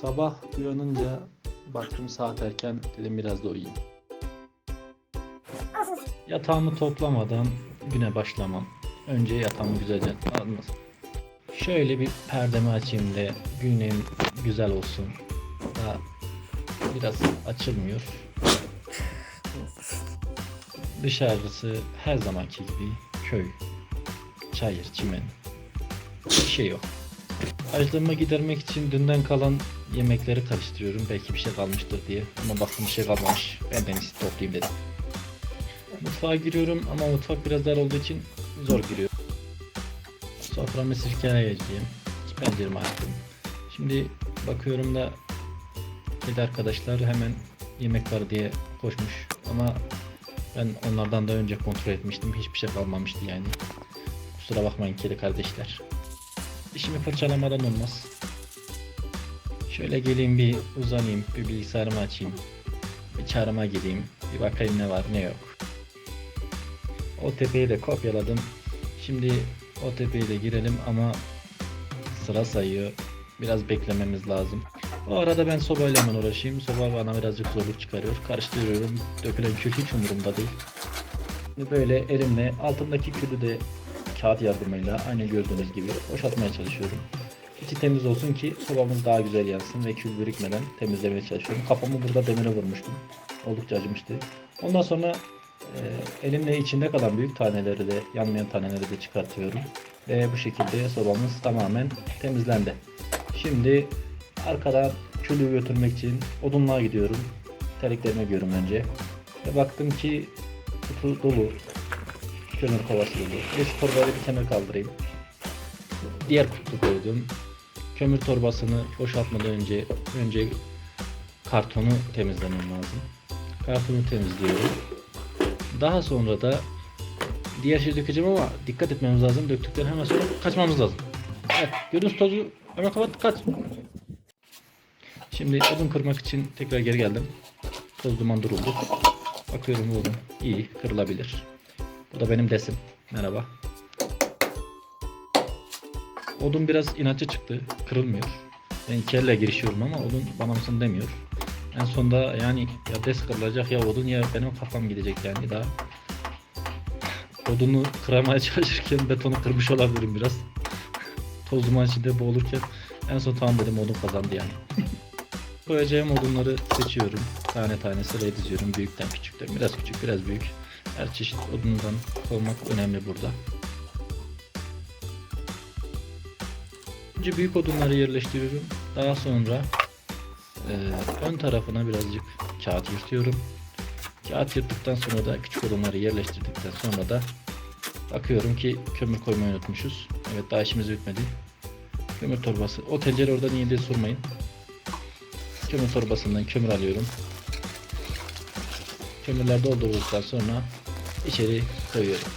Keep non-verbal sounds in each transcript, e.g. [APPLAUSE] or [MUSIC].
Sabah uyanınca baktım saat erken dedim biraz da uyuyayım. Yatağımı toplamadan güne başlamam. Önce yatağımı güzelce almaz. Şöyle bir perdemi açayım da günüm güzel olsun. Daha biraz açılmıyor. Dışarısı her zamanki gibi köy, çayır, çimen. Bir şey yok. Açlığımı gidermek için dünden kalan yemekleri karıştırıyorum. Belki bir şey kalmıştır diye. Ama baktım bir şey kalmamış. Ben en toplayayım dedim. Mutfağa giriyorum ama mutfak biraz dar olduğu için zor giriyor. Soframı sirkeleyeceğim. Penceremi açtım. Şimdi bakıyorum da kedi arkadaşlar hemen yemek var diye koşmuş. Ama ben onlardan da önce kontrol etmiştim. Hiçbir şey kalmamıştı yani. Kusura bakmayın kedi kardeşler. Dişimi fırçalamadan olmaz. Şöyle geleyim bir uzanayım, bir bilgisayarımı açayım. Bir çağrıma gideyim, bir bakayım ne var ne yok. O tepeyi de kopyaladım. Şimdi o tepeyi de girelim ama sıra sayıyor. Biraz beklememiz lazım. O arada ben sobayla hemen uğraşayım. Soba bana birazcık zorluk çıkarıyor. Karıştırıyorum. Dökülen kül hiç umurumda değil. Böyle elimle altındaki külü de kağıt yardımıyla aynı gördüğünüz gibi boşaltmaya çalışıyorum. İçi temiz olsun ki sobamız daha güzel yansın ve kül birikmeden temizlemeye çalışıyorum. Kafamı burada demire vurmuştum. Oldukça acımıştı. Ondan sonra e, elimle içinde kalan büyük taneleri de yanmayan taneleri de çıkartıyorum. Ve bu şekilde sobamız tamamen temizlendi. Şimdi arkadan külü götürmek için odunluğa gidiyorum. Terliklerime görüyorum önce. Ve baktım ki kutu dolu. Kömür kovası dolu. Eski torbayla bir kemer kaldırayım. Diğer kutu koydum. Kömür torbasını boşaltmadan önce önce kartonu temizlemem lazım. Kartonu temizliyorum. Daha sonra da diğer şey dökeceğim ama dikkat etmemiz lazım. Döktükten hemen sonra kaçmamız lazım. Evet, gördüğünüz tozu hemen kapat kaç. Şimdi odun kırmak için tekrar geri geldim. Toz duman duruldu. Bakıyorum odun iyi kırılabilir. Bu da benim desim. Merhaba. Odun biraz inatçı çıktı. Kırılmıyor. Ben iki elle girişiyorum ama odun bana mısın demiyor. En sonunda yani ya des kırılacak ya odun ya benim kafam gidecek yani daha. Odunu kıramaya [LAUGHS] çalışırken betonu kırmış olabilirim biraz. Toz duman içinde boğulurken en son tamam dedim odun kazandı yani. [LAUGHS] Koyacağım odunları seçiyorum. Tane tane sıraya diziyorum. Büyükten küçükten. Biraz küçük biraz büyük. Her çeşit odundan koymak önemli burada. Önce büyük odunları yerleştiriyorum. Daha sonra e, ön tarafına birazcık kağıt yırtıyorum. Kağıt yırttıktan sonra da küçük odunları yerleştirdikten sonra da bakıyorum ki kömür koymayı unutmuşuz. Evet daha işimiz bitmedi. Kömür torbası. O tencere orada niye diye sormayın. Kömür torbasından kömür alıyorum. Kömürler doldurulduktan sonra içeri koyuyorum.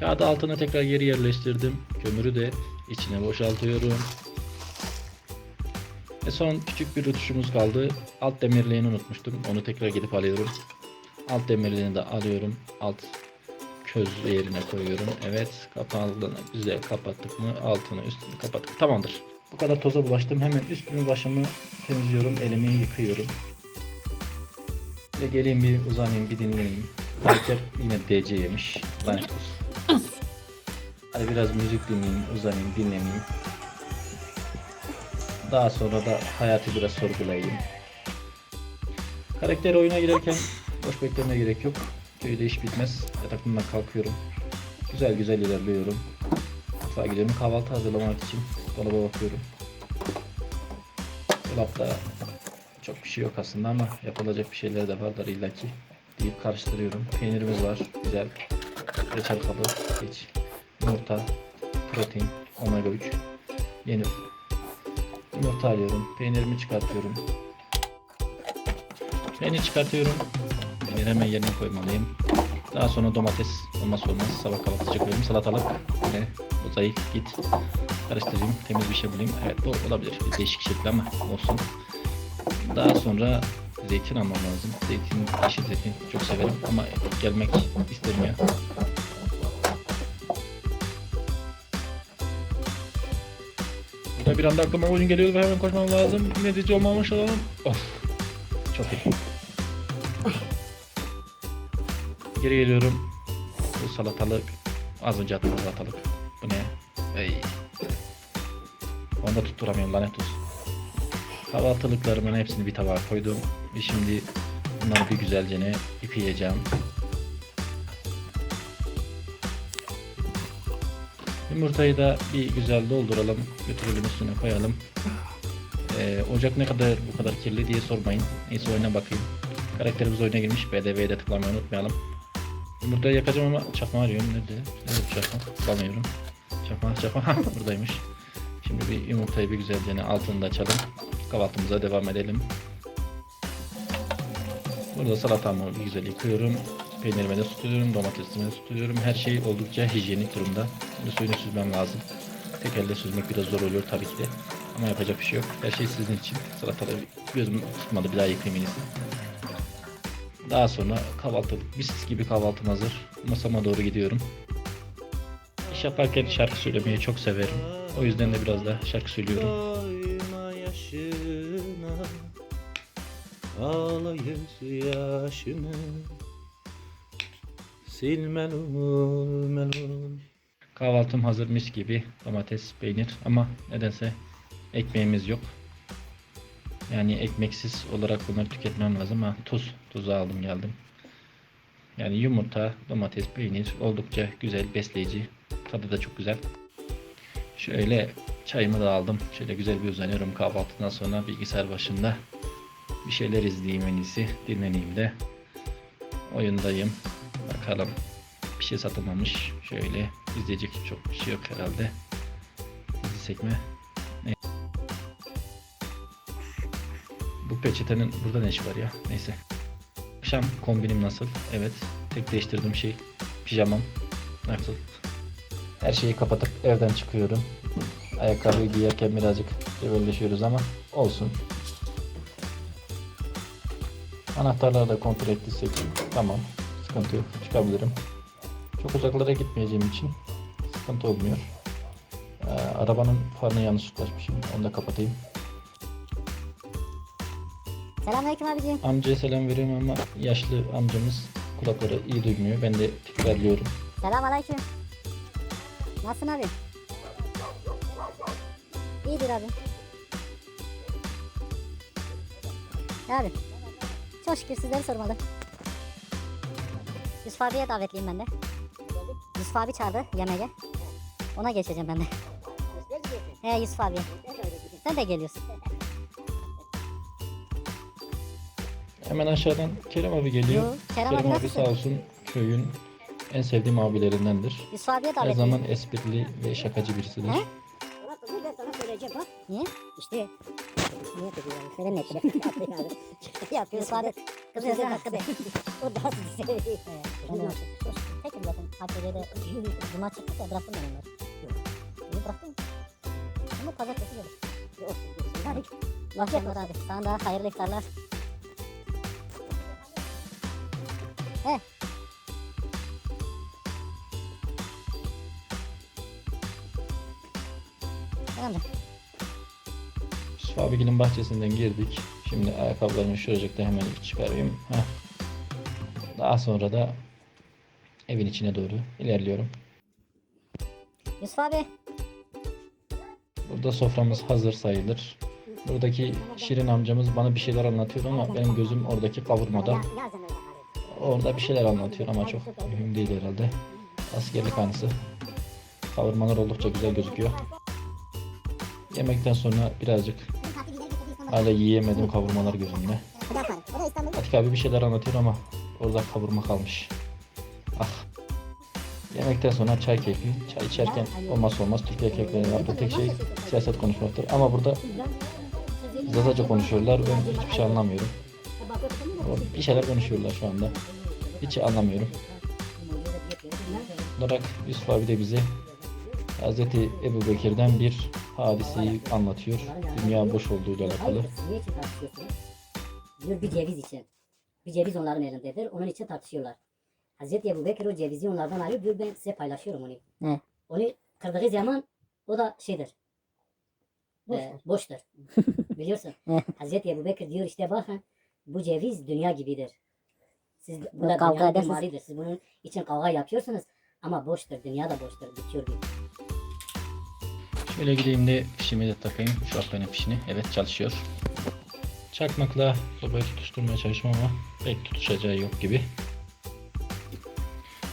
Kağıdı altına tekrar geri yerleştirdim. Kömürü de içine boşaltıyorum. Ve son küçük bir rutuşumuz kaldı. Alt demirliğini unutmuştum. Onu tekrar gidip alıyorum. Alt demirliğini de alıyorum. Alt köz yerine koyuyorum. Evet kapağını güzel kapattık mı altını üstünü kapattık. Tamamdır. Bu kadar toza bulaştım. Hemen üstümü başımı temizliyorum. Elimi yıkıyorum. Ve geleyim bir uzanayım bir dinleneyim. Karakter yine DC yemiş. Lanet olsun. Hadi biraz müzik dinleyeyim, uzanayım, dinleneyim. Daha sonra da hayatı biraz sorgulayayım. Karakter oyuna girerken boş beklemeye gerek yok. Köyde iş bitmez. Yatakımdan kalkıyorum. Güzel güzel ilerliyorum. Mutfağa gidiyorum. Kahvaltı hazırlamak için dolaba bakıyorum. Dolapta çok bir şey yok aslında ama yapılacak bir şeyler de vardır illaki deyip karıştırıyorum. Peynirimiz var. Güzel. Reçel kabı. Hiç. Yumurta. Protein. Omega 3. Yeni Yumurta alıyorum. Peynirimi çıkartıyorum. Peynir çıkartıyorum. Peynir hemen yerine koymalıyım. Daha sonra domates olmazsa olmaz. Sabah kahvaltıcı koyuyorum. Salatalık. Ve zayıf git. Karıştırayım. Temiz bir şey bulayım. Evet bu olabilir. Bir değişik şekli ama olsun. Daha sonra zeytin almam lazım. Zeytin, yeşil zeytin çok severim ama gelmek istemiyor. Burada bir anda aklıma oyun geliyor ve hemen koşmam lazım. Netice olmamış olalım. Of. Çok iyi. Geri geliyorum. Bu salatalık. Az önce attığım salatalık. Bu ne? Ey. Onu da tutturamıyorum lanet olsun. Kahvaltılıklarımın hepsini bir tabağa koydum. Ve şimdi bunları bir güzelce ne yıkayacağım. Yumurtayı da bir güzel dolduralım. Götürelim üstüne koyalım. Ee, ocak ne kadar bu kadar kirli diye sormayın. Neyse oyuna bakayım. Karakterimiz oyuna girmiş. BDV'ye de tıklamayı unutmayalım. Yumurtayı yakacağım ama çakma arıyorum. Nerede? Nerede bu çakma? Bulamıyorum. Çakma çakma. [LAUGHS] Buradaymış. Şimdi bir yumurtayı bir güzelce altını da açalım. Kahvaltımıza devam edelim. Burada salatamı bir güzel yıkıyorum. Peynirimi de tutuyorum, domatesimi de tutuyorum. Her şey oldukça hijyenik durumda. Şimdi suyunu süzmem lazım. Tek elde süzmek biraz zor oluyor tabii ki de. Ama yapacak bir şey yok. Her şey sizin için. Salataları gözüm tutmadı bir daha yıkayayım en iyisi. Daha sonra kahvaltı, mis gibi kahvaltım hazır. Masama doğru gidiyorum. İş yaparken şarkı söylemeyi çok severim. O yüzden de biraz da şarkı söylüyorum. Yaşına Ağlayız yaşını Sil melul Kahvaltım hazır mis gibi. Domates, peynir ama nedense ekmeğimiz yok. Yani ekmeksiz olarak bunları tüketmem lazım ama tuz, tuzu aldım geldim. Yani yumurta, domates, peynir oldukça güzel, besleyici. Tadı da çok güzel. Şöyle çayımı da aldım. Şöyle güzel bir uzanıyorum kahvaltıdan sonra bilgisayar başında. Bir şeyler izleyeyim en iyisi. Dinleneyim de. Oyundayım. Bakalım. Bir şey satılmamış. Şöyle izleyecek çok bir şey yok herhalde. Dizi sekme. Peçetenin burada ne işi var ya? Neyse. Akşam kombinim nasıl? Evet. Tek değiştirdiğim şey pijamam. Nasıl? Her şeyi kapatıp evden çıkıyorum. Ayakkabıyı giyerken birazcık cebelleşiyoruz ama olsun. Anahtarları da kontrol ettiysek tamam. Sıkıntı yok. Çıkabilirim. Çok uzaklara gitmeyeceğim için sıkıntı olmuyor. Ee, arabanın farını yanlışlıkla açmışım. Onu da kapatayım. Selamünaleyküm abicim. Amcaya selam veriyorum ama yaşlı amcamız kulakları iyi duymuyor. Ben de tekrarlıyorum. Selamünaleyküm. Nasılsın abi? İyidir abi. Abi. Çok şükür sizleri sormalı. Yusuf abiye davetliyim ben de. Yusuf abi çağırdı yemeğe. Ona geçeceğim ben de. He Yusuf abi. Sen de geliyorsun. Hemen aşağıdan Kerem abi geliyor. Yo, Kerem Kerem, abi abi sağ olsun köyün en sevdiğim abilerindendir. Yusuf abiye Her zaman esprili ve şakacı birisidir. He? Ben sana söyleyeceğim bak. Niye? İşte niye dedi yani? Söylemedi. [LAUGHS] Yapıyorsun. Yusuf abi Kızın kızıyor hakkı be. O daha sizi. Ben de tekim zaten. AKD'de cuma çıktı ya bıraktım ben onları. İyi bıraktım. Ama pazartesi gelir. Hadi. İyi akşamlar abi. Sana da hayırlı iftarlar. He. Gel amca. Yusuf abigilin bahçesinden girdik. Şimdi ayakkabılarımı şuracıkta hemen çıkarayım. Heh. Daha sonra da evin içine doğru ilerliyorum. Yusuf abi. Burada soframız hazır sayılır. Buradaki Şirin amcamız bana bir şeyler anlatıyor ama benim gözüm oradaki kavurmada. Orada bir şeyler anlatıyor ama çok mühim değil herhalde. Askerlik anısı. Kavurmalar oldukça güzel gözüküyor. Yemekten sonra birazcık hala yiyemedim kavurmalar gözümde. Atik abi bir şeyler anlatıyor ama orada kavurma kalmış. Ah. Yemekten sonra çay keyfi. Çay içerken olmazsa olmaz Türk erkeklerinin yaptığı tek şey siyaset konuşmaktır. Ama burada Zazaca konuşuyorlar. Ben hiçbir şey anlamıyorum. Bir şeyler konuşuyorlar şu anda. Hiç anlamıyorum. Olarak Yusuf abi de bize Hz. Ebu Bekir'den bir hadiseyi anlatıyor. Dünya boş olduğuyla alakalı. Diyor bir ceviz için. Bir ceviz onların elindedir. Onun için tartışıyorlar. Hazreti Ebu Bekir o cevizi onlardan alıyor. Diyor ben size paylaşıyorum onu. Ne? Onu kırdığı zaman o da şeydir. e, boştur. [LAUGHS] Biliyorsun. Evet. Hazreti Ebu Bekir diyor işte bakın bu ceviz dünya gibidir. Siz bunda Kavga edersiniz. Siz bunun için kavga yapıyorsunuz ama boştur. Dünya da boştur. Bitiyor bir. Şöyle gideyim de fişimi de takayım. Şu benim fişini. Evet çalışıyor. Çakmakla sobayı tutuşturmaya çalışmam ama pek tutuşacağı yok gibi.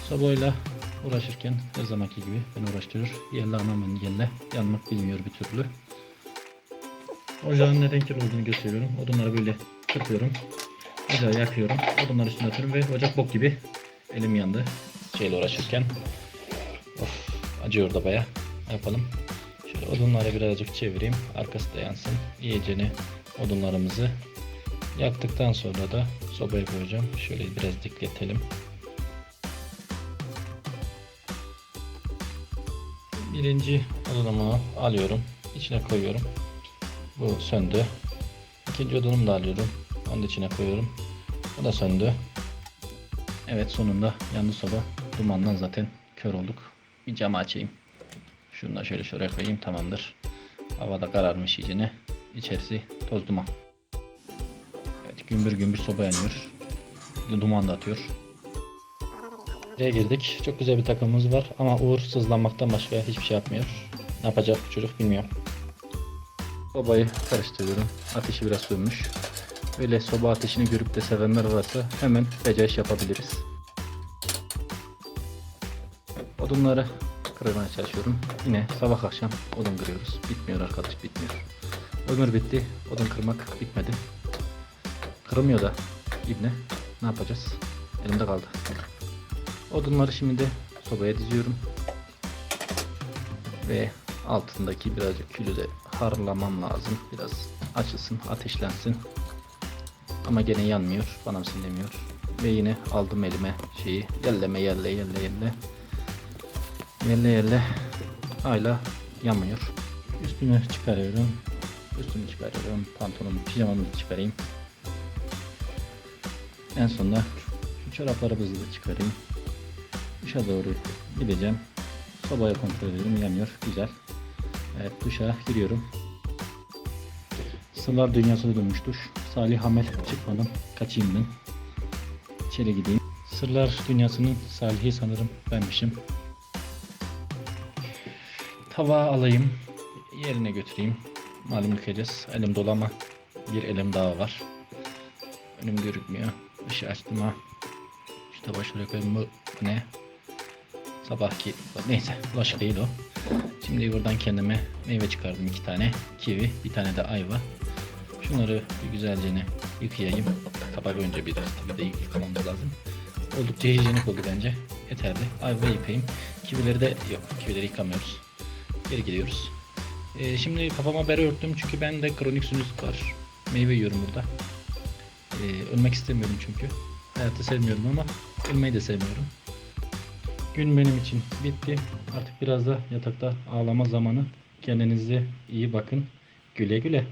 Sobayla uğraşırken her zamanki gibi beni uğraştırıyor. Yelle anam beni yelle. Yanmak bilmiyor bir türlü. Ocağın neden kir olduğunu gösteriyorum. Odunları böyle kırpıyorum. Ocağı yakıyorum. Odunları üstüne atıyorum ve ocak bok gibi. Elim yandı. Şeyle uğraşırken. Of acıyor da baya. Yapalım. Şöyle odunları birazcık çevireyim. Arkası da yansın. İyicene odunlarımızı yaktıktan sonra da sobaya koyacağım. Şöyle biraz dikletelim. Birinci odunumu alıyorum. içine koyuyorum. Bu söndü. İkinci odunumu da alıyorum. Onu da içine koyuyorum. Bu da söndü. Evet sonunda yandı soba. Dumandan zaten kör olduk. Bir cam açayım. Şunu da şöyle şuraya koyayım tamamdır. Havada kararmış iyicene. İçerisi toz duman. Evet gümbür gümbür soba yanıyor. Duman da atıyor. Buraya girdik. Çok güzel bir takımımız var ama Uğur sızlanmaktan başka hiçbir şey yapmıyor. Ne yapacak bu çocuk bilmiyorum. Sobayı karıştırıyorum. Ateşi biraz sönmüş. Böyle soba ateşini görüp de sevenler varsa hemen beceriş yapabiliriz. Odunları kırmaya çalışıyorum. Yine sabah akşam odun kırıyoruz. Bitmiyor arkadaş bitmiyor. Ömür bitti. Odun kırmak bitmedi. Kırılmıyor da ibne. Ne yapacağız? Elimde kaldı. Odunları şimdi de sobaya diziyorum. Ve altındaki birazcık külü de harlamam lazım. Biraz açılsın, ateşlensin. Ama gene yanmıyor. Bana mısın demiyor. Ve yine aldım elime şeyi. Yelleme yelle yelle yelle. Yelle yelle. Hala yanmıyor. Üstümü çıkarıyorum. Üstümü çıkarıyorum. Pantolonumu, pijamamı çıkarayım. En sonunda şu çoraplarımızı da çıkarayım. Duşa doğru gideceğim. Sobaya kontrol ediyorum. Yanıyor. Güzel. Evet duşa giriyorum. Sırlar dünyasına dönmüş duş. Salih Hamel çıkmadım. Kaçayım ben. İçeri gideyim. Sırlar dünyasının Salih'i sanırım benmişim. Tava alayım. Yerine götüreyim. Malum yıkayacağız. Elim dolu ama bir elim daha var. Önüm görükmüyor. Işığı açtım ha. Şu tabağı şuraya koyayım. Bu ne? Sabahki neyse bulaşık değil o. Şimdi buradan kendime meyve çıkardım iki tane. Kivi, bir tane de ayva. Şunları bir güzelce yıkayayım. Tabak önce biraz tabii de yıkamamız lazım. Oldukça hijyenik oldu bence. Yeterli. Ayva yıkayayım. Kivileri de yok. Kivileri yıkamıyoruz. Geri gidiyoruz. Ee, şimdi kafama bere örttüm çünkü ben de kronik sinüzit var. Meyve yiyorum burada. Ee, ölmek istemiyorum çünkü. Hayatı sevmiyorum ama ölmeyi de sevmiyorum. Gün benim için bitti. Artık biraz da yatakta ağlama zamanı. Kendinize iyi bakın. Güle güle.